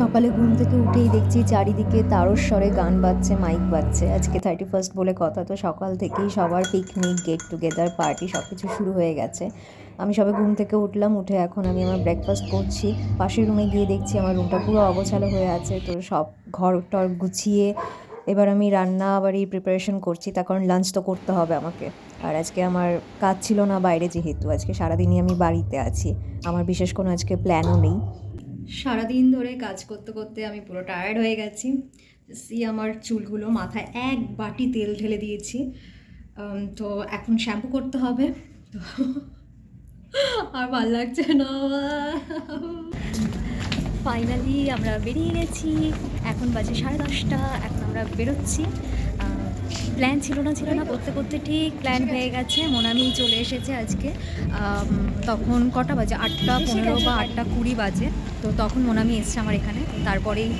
সকালে ঘুম থেকে উঠেই দেখছি চারিদিকে তারস্বরে গান বাজছে মাইক বাজছে। আজকে থার্টি ফার্স্ট বলে কথা, তো সকাল থেকেই সবার পিকনিক গেট টুগেদার পার্টি সব কিছু শুরু হয়ে গেছে। আমি সবে ঘুম থেকে উঠলাম, উঠে এখন আমি আমার ব্রেকফাস্ট করছি। পাশের রুমে গিয়ে দেখছি আমার রুমটা পুরো অগোছালো হয়ে আছে, তো সব ঘর টর গুছিয়ে এবার আমি রান্না বাড়ি প্রিপারেশন করছি, তার কারণ লাঞ্চ তো করতে হবে আমাকে। আর আজকে আমার কাজ ছিল না বাইরে যেহেতু, আজকে সারাদিনই আমি বাড়িতে আছি। আমার বিশেষ কোনো আজকে প্ল্যানও নেই। সারাদিন ধরে কাজ করতে করতে আমি পুরো টায়ার্ড হয়ে গেছি। সি আমার চুলগুলো মাথায় এক বাটি তেল ঢেলে দিয়েছি। তো এখন শ্যাম্পু করতে হবে। তো আর ভালো লাগছে না। ফাইনালি আমরা বেরিয়ে গেছি। এখন বাজে সাড়ে দশটা। এখন আমরা বেরোচ্ছি। প্ল্যান ছিল না ছিল না করতে করতে ঠিক প্ল্যান হয়ে গেছে। মোনামি চলে এসেছে আজকে। তখন কটা বাজে? আটটা পনেরো বা আটটা কুড়ি বাজে। তো তখন মোনামি এসছে আমার এখানে। তারপরেই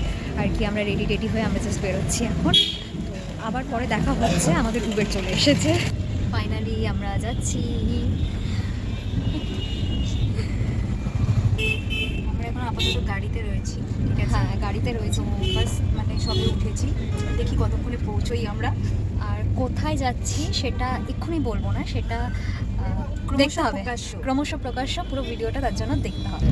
আর কি আমরা রেডি রেডি হয়ে আমরা জাস্ট বেরোচ্ছি এখন। তো আবার পরে দেখা হচ্ছে। আমাদের উবের চলে এসেছে। ফাইনালি আমরা যাচ্ছি। আমরা এখন আপাতত গাড়িতে রয়েছি। ঠিক আছে? হ্যাঁ গাড়িতে রয়েছে বাস মানে সবে উঠেছি। দেখি কতক্ষণে পৌঁছোই আমরা। আর কোথায় যাচ্ছি সেটা এক্ষুনি বলব না সেটা দেখতে হবে। ক্রমশ প্রকাশ্য পুরো ভিডিওটা তার জন্য দেখতে হবে।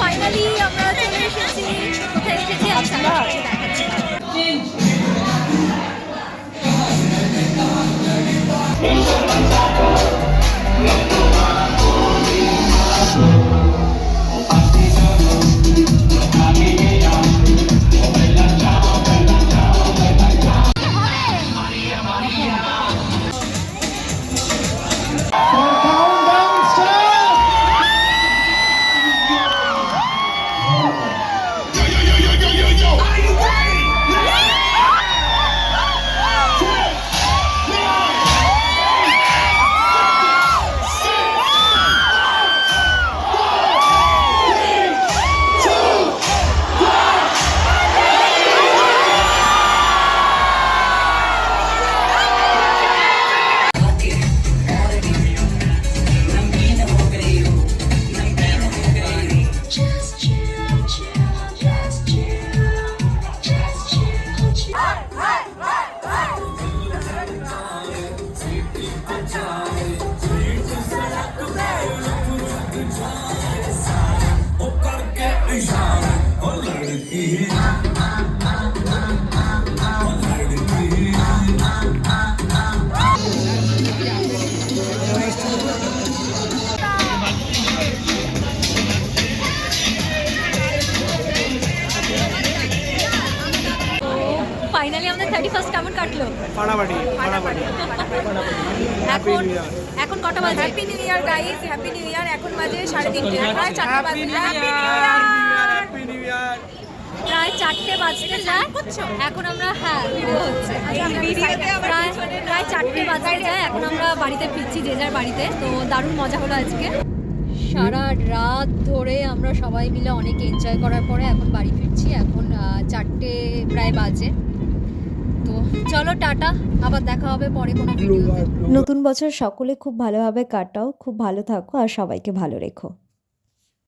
ফাইনালি আমরা চলে এসেছি। কোথায় এসেছি? আচ্ছা। Yeah. ফাইনালি আমাদের থার্টি ফার্স্ট কেমন কাটলো? ফাটাফাটি ফাটাফাটি। এখন এখন কটা বাজে? Happy new year guys happy new year এখন বাজে সাড়ে তিনটে। প্রায় চারটে বাজে। Happy new year happy new year প্রায় চারটে বাজতে যায়। এখন আমরা হ্যাঁ ভিডিও হচ্ছে। প্রায় প্রায় চারটে বাজতে যায়। এখন আমরা বাড়িতে ফিরছি যে যার বাড়িতে। তো দারুণ মজা হলো আজকে। সারা রাত ধরে আমরা সবাই মিলে অনেক এনজয় করার পরে এখন বাড়ি ফিরছি। এখন চারটে প্রায় বাজে। তো চলো টাটা, আবার দেখা হবে পরে কোনো নতুন বছর সকলে খুব ভালোভাবে কাটাও, খুব ভালো থাকো আর সবাইকে ভালো রেখো।